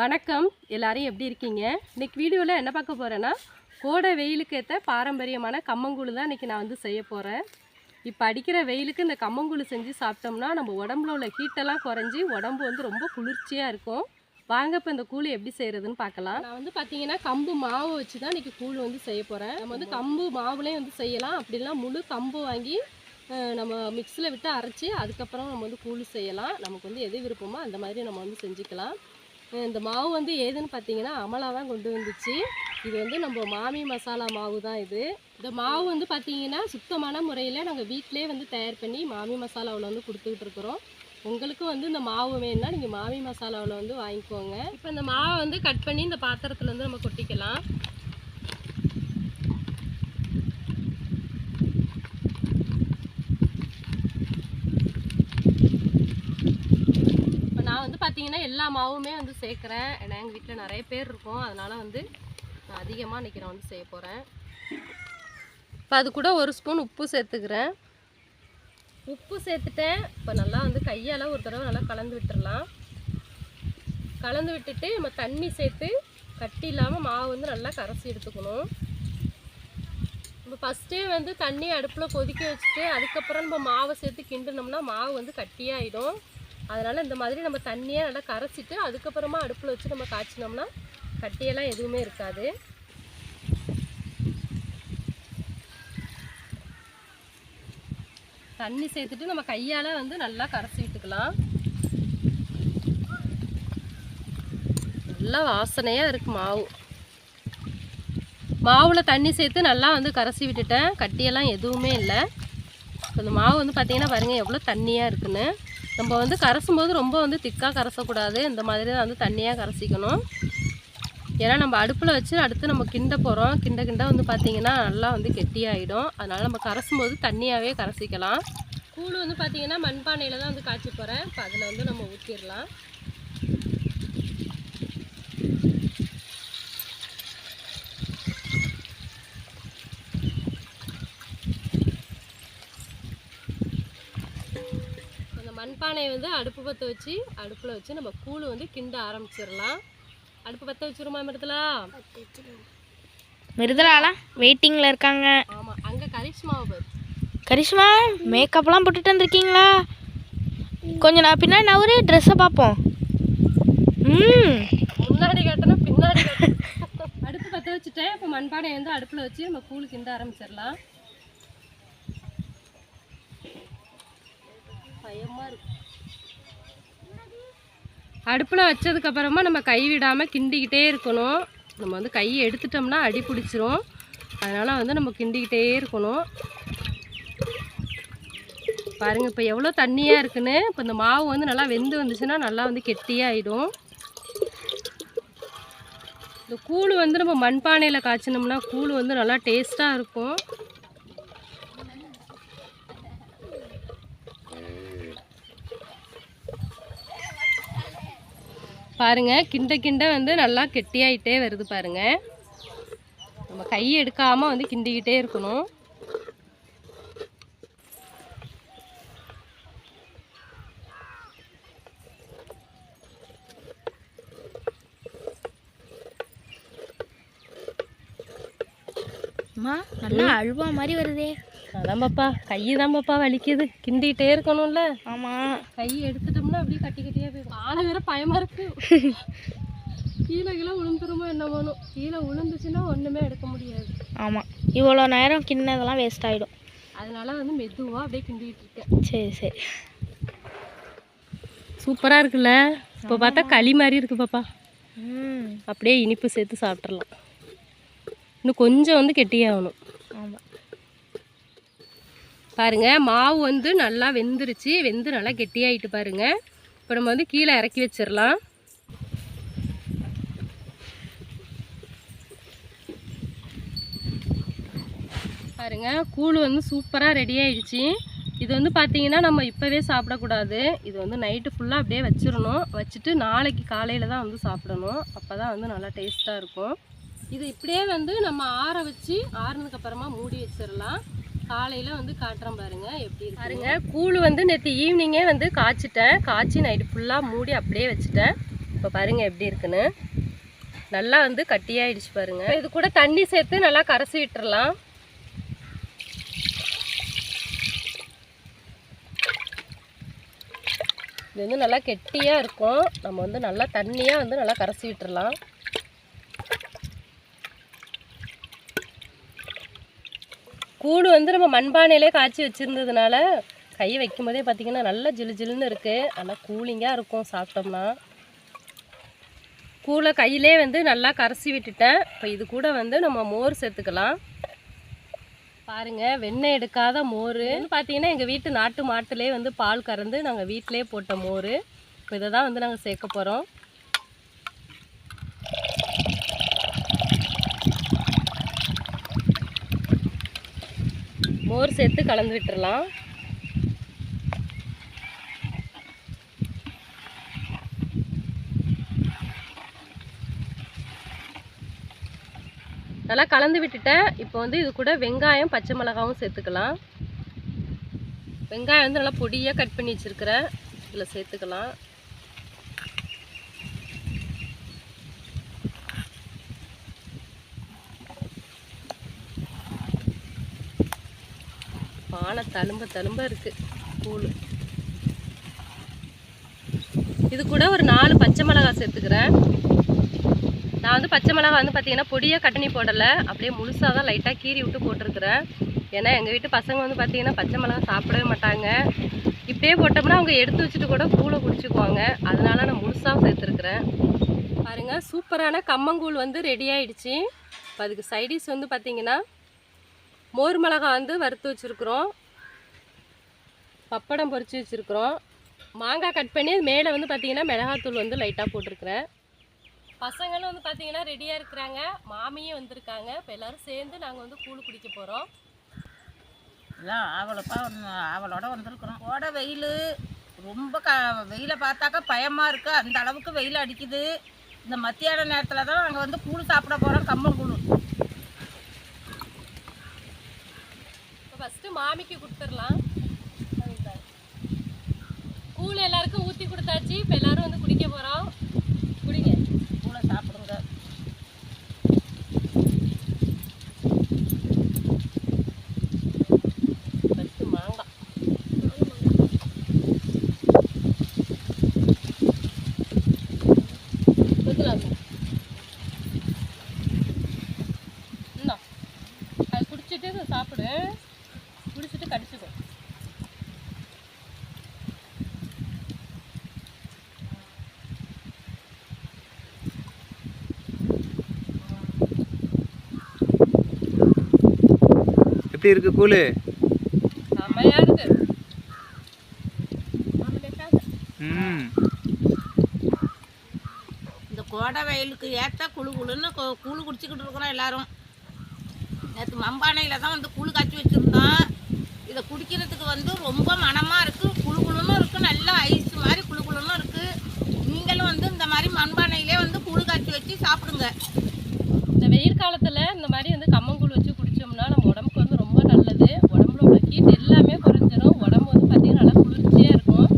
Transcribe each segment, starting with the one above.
வணக்கம். எல்லாரும் எப்படி இருக்கீங்க? இன்னைக்கு வீடியோவில் என்ன பார்க்க போகிறேன்னா கோடை வெயிலுக்கு ஏற்ற பாரம்பரியமான கம்மங்கூழ் தான் இன்றைக்கி நான் வந்து செய்ய போகிறேன் இப்போ அடிக்கிற வெயிலுக்கு இந்த கம்மங்கூழ் செஞ்சு சாப்பிட்டோம்னா நம்ம உடம்புல உள்ள ஹீட்டெல்லாம் குறைஞ்சி உடம்பு வந்து ரொம்ப குளிர்ச்சியாக இருக்கும். வாங்க இப்போ இந்த கூழ் எப்படி செய்கிறதுன்னு பார்க்கலாம். நான் வந்து பார்த்திங்கன்னா கம்பு மாவு வச்சு தான் இன்றைக்கி கூழ் வந்து செய்ய போகிறேன் நம்ம வந்து கம்பு மாவுலேயும் வந்து செய்யலாம். அப்படிலாம் முழு கம்பு வாங்கி நம்ம மிக்ஸியில் விட்டு அரைச்சி அதுக்கப்புறம் நம்ம வந்து கூழ் செய்யலாம். நமக்கு வந்து எது விருப்பமோ அந்த மாதிரி நம்ம வந்து செஞ்சுக்கலாம். இந்த மாவு வந்து ஏதுன்னு பார்த்தீங்கன்னா அமலா தான் கொண்டு வந்துச்சு. இது வந்து நம்ம மாமி மசாலா மாவு தான் இது. இந்த மாவு வந்து பார்த்தீங்கன்னா சுத்தமான முறையில் நாங்கள் வீட்டிலே வந்து தயார் பண்ணி மாமி மசாலாவில் வந்து கொடுத்துக்கிட்டு இருக்கிறோம். உங்களுக்கும் வந்து இந்த மாவு வேணும்னா நீங்கள் மாமி மசாலாவில் வந்து வாங்கிக்கோங்க. இப்போ இந்த மாவை வந்து கட் பண்ணி இந்த பாத்திரத்தில் வந்து நம்ம கொட்டிக்கலாம் இப்போ நான் வந்து பார்த்தீங்கன்னா எல்லா மாவுமே வந்து சேர்க்குறேன். ஏன்னா எங்கள் வீட்டில் நிறைய பேர் இருக்கும். அதனால் வந்து நான் அதிகமாக இன்றைக்கி நான் வந்து செய்ய போகிறேன் இப்போ அது கூட ஒரு ஸ்பூன் உப்பு சேர்த்துக்கிறேன். உப்பு சேர்த்துட்டேன். இப்போ நல்லா வந்து கையால் ஒரு தடவை நல்லா கலந்து விட்டுடலாம் கலந்து விட்டுட்டு நம்ம தண்ணி சேர்த்து கட்டி இல்லாமல் மாவு வந்து நல்லா கரைச்சி எடுத்துக்கணும். நம்ம ஃபஸ்ட்டே வந்து தண்ணி அடுப்பில் கொதிக்க வச்சுட்டு அதுக்கப்புறம் நம்ம மாவை சேர்த்து கிண்டினோம்னா மாவு வந்து கட்டியாயிடும். அதனால் இந்த மாதிரி நம்ம தண்ணியை நல்லா கரைச்சிட்டு அதுக்கப்புறமா அடுப்பில் வச்சு நம்ம காய்ச்சினோம்னா கட்டியெல்லாம் எதுவுமே இருக்காது. தண்ணி சேர்த்துட்டு நம்ம கையால் வந்து நல்லா கரைச்சி விட்டுக்கலாம். நல்லா வாசனையாக இருக்குது மாவு. மாவில் தண்ணி சேர்த்து நல்லா வந்து கரைச்சி விட்டுட்டேன். கட்டியெல்லாம் எதுவுமே இல்லை. அந்த இந்த மாவு வந்து பார்த்திங்கன்னா பாருங்கள் எவ்வளோ தண்ணியாக இருக்குன்னு. நம்ம வந்து கரைசும் போது ரொம்ப வந்து திக்காக கரைசக்கூடாது. இந்த மாதிரி தான் வந்து தண்ணியாக கரைசிக்கணும். ஏன்னா நம்ம அடுப்பில் வச்சு அடுத்து நம்ம கிண்ட போகிறோம் கிண்ட கிண்ட வந்து பார்த்திங்கன்னா நல்லா வந்து கெட்டியாகிடும் அதனால் நம்ம கரைசும் போது தண்ணியாகவே கரைசிக்கலாம். கூழ் வந்து பார்த்திங்கன்னா மண்பானையில் தான் வந்து காய்ச்சி போகிறேன் இப்போ அதில் வந்து நம்ம ஊற்றிடலாம் மண்பானையை வந்து அடுப்பு பற்ற வச்சு அடுப்பில் வச்சு நம்ம கூழ் வந்து கிண்ட ஆரம்பிச்சிடலாம். அடுப்பு பற்ற வச்சிருமா மிருதலா மிருதலாலாம் வெயிட்டிங்கில் இருக்காங்க. ஆமாம் அங்கே கரிஷ்மாவை கரிஷ்மா மேக்கப்லாம் போட்டுட்டு வந்திருக்கீங்களா? கொஞ்சம் நான் பின்னாடி நவரு ட்ரெஸ்ஸை பார்ப்போம். ம். முன்னாடி கட்டணும் பின்னாடி கட்டணும். அடுப்பு பற்ற வச்சுட்டேன். இப்போ மண்பானையை வந்து அடுப்பில் வச்சு நம்ம கூழ் கிண்ட ஆரம்பிச்சிடலாம். பயமாக இருக்கு. அடுப்பில் வச்சதுக்கப்புறமா நம்ம கை விடாமல் கிண்டிக்கிட்டே இருக்கணும். நம்ம வந்து கையை எடுத்துட்டோம்னா அடி பிடிச்சிரும். அதனால் வந்து நம்ம கிண்டிக்கிட்டே இருக்கணும். பாருங்கள் இப்போ எவ்வளோ தண்ணியாக இருக்குன்னு. இப்போ இந்த மாவு வந்து நல்லா வெந்து வந்துச்சுன்னா நல்லா வந்து கெட்டியாகிடும் இந்த கூழ் வந்து நம்ம மண்பானையில் காய்ச்சினோம்னா கூழ் வந்து நல்லா டேஸ்ட்டாக இருக்கும். பாருங்க கிண்ட கிண்ட வந்து நல்லா கெட்டியாயிட்டே வருது பாருங்க. நம்ம கை எடுக்காமல் வந்து கிண்டிக்கிட்டே இருக்கணும். அம்மா நல்லா அழுவா மாதிரி வருதே. அதான் பாப்பா கை தான் பாப்பா வலிக்குது. கிண்டிக்கிட்டே இருக்கணும்ல. ஆமாம் கை எடுத்துட்டோம்னா அப்படியே கட்டி கட்டியாக போயிடும் ஆளை வேற பயமா இருக்கு. கீழே கீழே விழுந்துருமோ என்ன வேணும் கீழே விழுந்துச்சுன்னா ஒன்றுமே எடுக்க முடியாது. ஆமாம் இவ்வளோ நேரம் கிண்ணதெல்லாம் வேஸ்ட் ஆகிடும் அதனால வந்து மெதுவாக அப்படியே கிண்டிக்கிட்டு இருக்கேன். சரி சரி. சூப்பராக இருக்குல்ல? இப்போ பார்த்தா களி மாதிரி இருக்கு பாப்பா. ம். அப்படியே இனிப்பு சேர்த்து சாப்பிட்றலாம் இன்னும் கொஞ்சம் வந்து கெட்டியாகணும். ஆமாம் பாருங்க மாவு வந்து நல்லா வெந்துருச்சு. வெந்து நல்லா கெட்டியாயிட்டு பாருங்கள் இப்போ நம்ம வந்து கீழே இறக்கி வச்சிடலாம் பாருங்க கூழ் வந்து சூப்பராக ரெடி ஆயிடுச்சு. இது வந்து பார்த்தீங்கன்னா நம்ம இப்போவே சாப்பிடக்கூடாது. இது வந்து நைட்டு ஃபுல்லாக அப்படியே வச்சிடணும் வச்சுட்டு நாளைக்கு காலையில் தான் வந்து சாப்பிடணும். அப்போ தான் வந்து நல்லா டேஸ்ட்டாக இருக்கும். இது இப்படியே வந்து நம்ம ஆற வச்சு ஆறுனதுக்கப்புறமா மூடி வச்சிடலாம் காலையில் வந்து காட்டுறேன் பாருங்க எப்படி பாருங்க கூழ் வந்து நேற்று ஈவினிங்கே வந்து காய்ச்சிட்டேன். காய்ச்சி நைட்டு ஃபுல்லாக மூடி அப்படியே வச்சுட்டேன். இப்போ பாருங்க எப்படி இருக்குன்னு. நல்லா வந்து கட்டியாயிடுச்சு பாருங்க. இது கூட தண்ணி சேர்த்து நல்லா கரைச்சி விட்டுறலாம். இது வந்து நல்லா கெட்டியாக இருக்கும். நம்ம வந்து நல்லா தண்ணியாக வந்து நல்லா கரைச்சி விட்டுறலாம். கூழ் வந்து நம்ம மண்பானையிலே காய்ச்சி வச்சுருந்ததுனால கை வைக்கும் போதே பார்த்தீங்கன்னா நல்லா ஜிலு ஜிலுன்னு இருக்குது ஆனால் கூலிங்காக இருக்கும் சாப்பிட்டோம்னா. கூழை கையிலே வந்து நல்லா கரைச்சி விட்டுட்டேன். இப்போ இது கூட வந்து நம்ம மோர் சேர்த்துக்கலாம். பாருங்கள் வெண்ணெய் எடுக்காத மோர். பார்த்தீங்கன்னா எங்கள் வீட்டு நாட்டு மாட்டுலேயே வந்து பால் கறந்து நாங்கள் வீட்டிலே போட்ட மோர். இப்போ இதை தான் வந்து நாங்கள் சேர்க்க போகிறோம் மோர் சேர்த்து கலந்து விட்டுரலாம் நல்லா கலந்து விட்டுட்டேன். இப்போ வந்து இது கூட வெங்காயம் பச்சை மிளகாவும் சேர்த்துக்கலாம். வெங்காயம் வந்து நல்லா பொடியாக கட் பண்ணி வச்சுருக்கிறேன். இதில் சேர்த்துக்கலாம். பானை தழும்ப தழும்ப இருக்குது கூழ். இது கூட ஒரு நாலு பச்சை மிளகாய் சேர்த்துக்கிறேன். நான் வந்து பச்சை மிளகாய் வந்து பார்த்தீங்கன்னா பொடியாக கட்டணி போடலை. அப்படியே முழுசாக தான் லைட்டாக கீறி விட்டு போட்டிருக்கிறேன். ஏன்னா எங்கள் வீட்டு பசங்க வந்து பார்த்தீங்கன்னா பச்சை மிளகாய் சாப்பிடவே மாட்டாங்க. இப்படியே போட்டோம்னா அவங்க எடுத்து வச்சுட்டு கூட கூழை குடிச்சிக்குவாங்க. அதனால நான் முழுசாக சேர்த்துருக்குறேன். பாருங்கள் சூப்பரான கம்மங்கூழ் வந்து ரெடி ஆகிடுச்சி இப்போ அதுக்கு சைடிஷ் வந்து பார்த்திங்கன்னா மோர் மிளகாய் வந்து வறுத்து வச்சுருக்குறோம். பப்படம் பொறிச்சு வச்சுருக்குறோம். மாங்காய் கட் பண்ணி மேலே வந்து பார்த்தீங்கன்னா மிளகாத்தூள் வந்து லைட்டாக போட்டிருக்கிறேன். பசங்களும் வந்து பார்த்தீங்கன்னா ரெடியாக இருக்கிறாங்க. மாமியும் வந்திருக்காங்க. இப்போ எல்லோரும் சேர்ந்து நாங்கள் வந்து கூழ் குடிக்க போகிறோம் எல்லாம் ஆவலப்பா ஆவலோட வந்திருக்கிறோம். கோடை வெயில். ரொம்ப க வெயிலை பார்த்தாக்கா பயமாக இருக்குது அந்த அளவுக்கு வெயில் அடிக்குது. இந்த மத்தியான நேரத்தில் தான் நாங்கள் வந்து கூழ் சாப்பிட போகிறோம் கம்மங்கூழ் இப்போ ஃபஸ்ட்டு மாமிக்கு கொடுத்துடலாம். கூழ் எல்லாருக்கும் ஊற்றி கொடுத்தாச்சு. இப்போ எல்லாரும் வந்து குடிக்க போகிறோம் குடிங்க. கூழை சாப்பிடுங்க. மாங்காய் குடிச்சிட்டு சாப்பிடு. குடிச்சிட்டு கடிச்சுக்கோ. எப்படி இருக்கு கூழு? செம்மையாக இருக்கு. ம். இந்த கோடை வெயிலுக்கு ஏற்ற குழு குழுன்னு கூழ் குடிச்சிக்கிட்டு இருக்கிறோம் எல்லாரும். நேற்று மம்பானையில் தான் வந்து கூழ் காய்ச்சி வச்சுருந்தோம். இதை குடிக்கிறதுக்கு வந்து ரொம்ப மனமாக இருக்குது குழு குழுன்னு இருக்குது நல்லா ஐஸ் மாதிரி குழு குழுன்னு இருக்குது நீங்களும் வந்து இந்த மாதிரி மண்பானையிலே வந்து கூழ் காய்ச்சி வச்சு சாப்பிடுங்க. இந்த வெயில் காலத்தில் இந்த மாதிரி வந்து கம்மங்கூழ் வச்சு குடிச்சோம்னா நம்ம உடம்புக்கு வந்து ரொம்ப நல்லது உடம்புல உள்ள ஹீட் எல்லாமே குறைஞ்சிரும் உடம்பு வந்து பார்த்தீங்கன்னா நல்லா குளிர்ச்சியாக இருக்கும்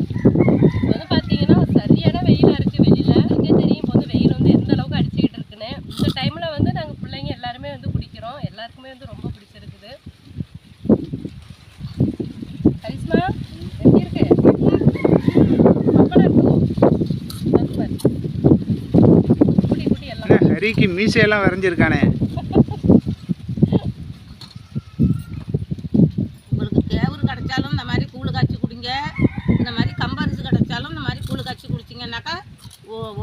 இப்போ வந்து பார்த்தீங்கன்னா சரியான வெயிலாக இருக்குது வெளியில் இங்கே தெரியும் இப்போ வந்து வெயில் வந்து எந்த அளவுக்கு அடிச்சுக்கிட்டு இருக்குன்னு இந்த டைமில் வந்து நாங்கள் பிள்ளைங்க எல்லாருமே வந்து குடிக்கிறோம் எல்லாருக்குமே வந்து ரொம்ப பிடிச்சிருக்குது கரிஷ்மா எப்படி இருக்கு பப்படம் இருக்குதோ அது பாரு. குடி குடி பெரியக்கு மீசையெல்லாம் வரைஞ்சிருக்கானே. உங்களுக்கு கேவுரு கிடைச்சாலும் இந்த மாதிரி கூழ் காய்ச்சி குடிங்க. இந்த மாதிரி கம்பரிசு கிடைச்சாலும் இந்த மாதிரி கூழ் காய்ச்சி குடிச்சிங்கன்னாக்கா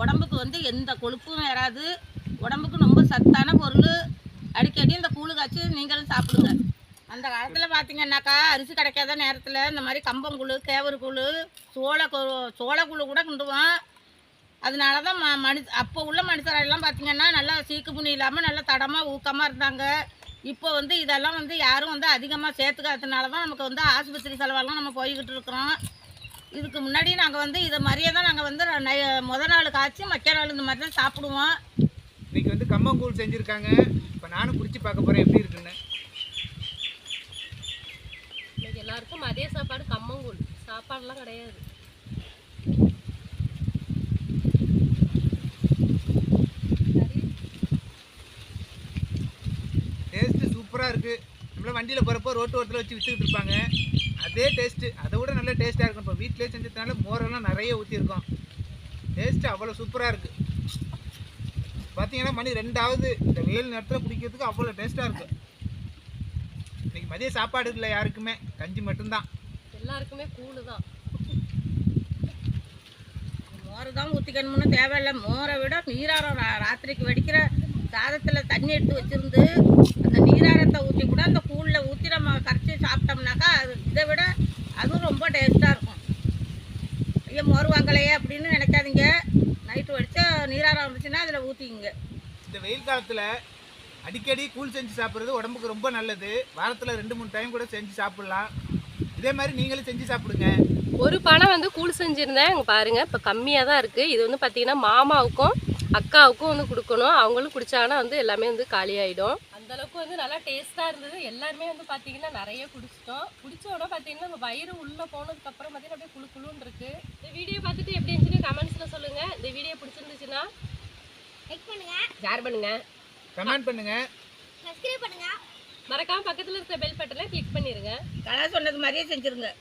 உடம்புக்கு வந்து எந்த கொழுப்பும் வராது. உடம்புக்கு ரொம்ப சத்தான பொருள். அடிக்கடி இந்த கூழ் காய்ச்சி நீங்களும் சாப்பிடுங்க. அந்த காலத்தில் பார்த்தீங்கன்னாக்கா அரிசி கிடைக்காத நேரத்தில் இந்த மாதிரி கம்பங்கூழ் கேவரு கூழ் சோள சோளக்கூழ் கூட கிண்டுவோம். அதனால தான் ம மனு அப்போ உள்ள மனுஷரெல்லாம் பார்த்தீங்கன்னா நல்லா சீக்கு புண்ணி இல்லாமல் நல்லா தடமாக ஊக்கமாக இருந்தாங்க. இப்போ வந்து இதெல்லாம் வந்து யாரும் வந்து அதிகமாக சேர்த்துக்காததுனால தான் நமக்கு வந்து ஆஸ்பத்திரி செலவெல்லாம் நம்ம போய்கிட்டு இருக்கிறோம். இதுக்கு முன்னாடி நாங்கள் வந்து இதை மாதிரியே தான் நாங்கள் வந்து முத நாள் காய்ச்சி மக்கிய நாள் இந்த மாதிரி தான் சாப்பிடுவோம். இன்னைக்கு வந்து கம்பங்கூழ் செஞ்சுருக்காங்க. இப்போ நானும் குடிச்சு பார்க்க போகிறேன் எப்படி இருக்குன்னு. இன்னைக்கு எல்லாருக்கும் மதிய சாப்பாடு கம்மங்கூழ். சாப்பாடுலாம் கிடையாது. வண்டியில் போகிறப்போ ரோட்டு ஓரத்தில் வச்சு விற்றுக்கிட்டு இருப்பாங்க. அதே டேஸ்ட்டு அதை விட நல்ல டேஸ்ட்டாக இருக்கும். இப்போ வீட்டிலே செஞ்சதுனால மோரெல்லாம் நிறைய ஊற்றிருக்கோம் டேஸ்ட்டு அவ்வளோ சூப்பராக இருக்குது பார்த்தீங்கன்னா மணி ரெண்டாவது. இந்த வெயில் நேரத்தில் குடிக்கிறதுக்கு அவ்வளோ டேஸ்ட்டாக இருக்குது இன்றைக்கி மதிய சாப்பாடு இல்லை யாருக்குமே. கஞ்சி மட்டும்தான். எல்லாருக்குமே கூழு தான். மோரை தான் ஊற்றிக்கணும்னு தேவையில்லை. மோரை விட நீராரம் ரா- ராத்திரிக்கு வடிக்கிற சாதத்தில் தண்ணி எடுத்து வச்சிருந்து அந்த நீராரத்தை ஊற்றி கூட அந்த கூழில் ஊற்றி நம்ம கரைச்சி சாப்பிட்டோம்னாக்கா அது இதை விட அதுவும் ரொம்ப டேஸ்ட்டாக இருக்கும். ஐயோ மோர் வாங்கலையே அப்படின்னு நினைக்காதீங்க. நைட்டு வடித்த நீராரம் இருந்துச்சுன்னா அதில் ஊற்றிக்கிங்க இந்த வெயில் காலத்தில் அடிக்கடி கூழ் செஞ்சு சாப்பிட்றது உடம்புக்கு ரொம்ப நல்லது. வாரத்தில் ரெண்டு மூணு டைம் கூட செஞ்சு சாப்பிட்லாம். இதே மாதிரி நீங்களும் செஞ்சு சாப்பிடுங்க. ஒரு பணம் வந்து கூழ் செஞ்சுருந்தேன். இங்கே பாருங்கள் இப்போ கம்மியாக தான் இருக்குது இது வந்து பார்த்தீங்கன்னா மாமாவுக்கும் அக்காவுக்கும் வந்து கொடுக்கணும் அவங்களும் குடிச்சாங்கன்னா வந்து எல்லாமே வந்து காலியாயிடும். அந்த அளவுக்கு வந்து நல்லா டேஸ்ட்டாக இருந்தது. எல்லாருமே வந்து பார்த்தீங்கன்னா நிறைய குடிச்சிட்டோம். குடிச்ச உடனே பார்த்தீங்கன்னா நம்ம வயிறு உள்ளே போனதுக்கப்புறம் பார்த்தீங்கன்னா அப்படியே குளு குளுன்னு இருக்கு. இந்த வீடியோ பார்த்துட்டு எப்படி இருந்துச்சுன்னு கமெண்ட்ஸில் சொல்லுங்கள் இந்த வீடியோ பிடிச்சிருந்துச்சுன்னா லைக் பண்ணுங்க. ஷேர் பண்ணுங்கள் கமெண்ட் பண்ணுங்கள் சப்ஸ்கிரைப் பண்ணுங்க. மறக்காமல் பக்கத்தில் இருக்கிற பெல் பட்டனை கிளிக் பண்ணிடுங்க கலா சொன்னது மாதிரியே செஞ்சுருங்க.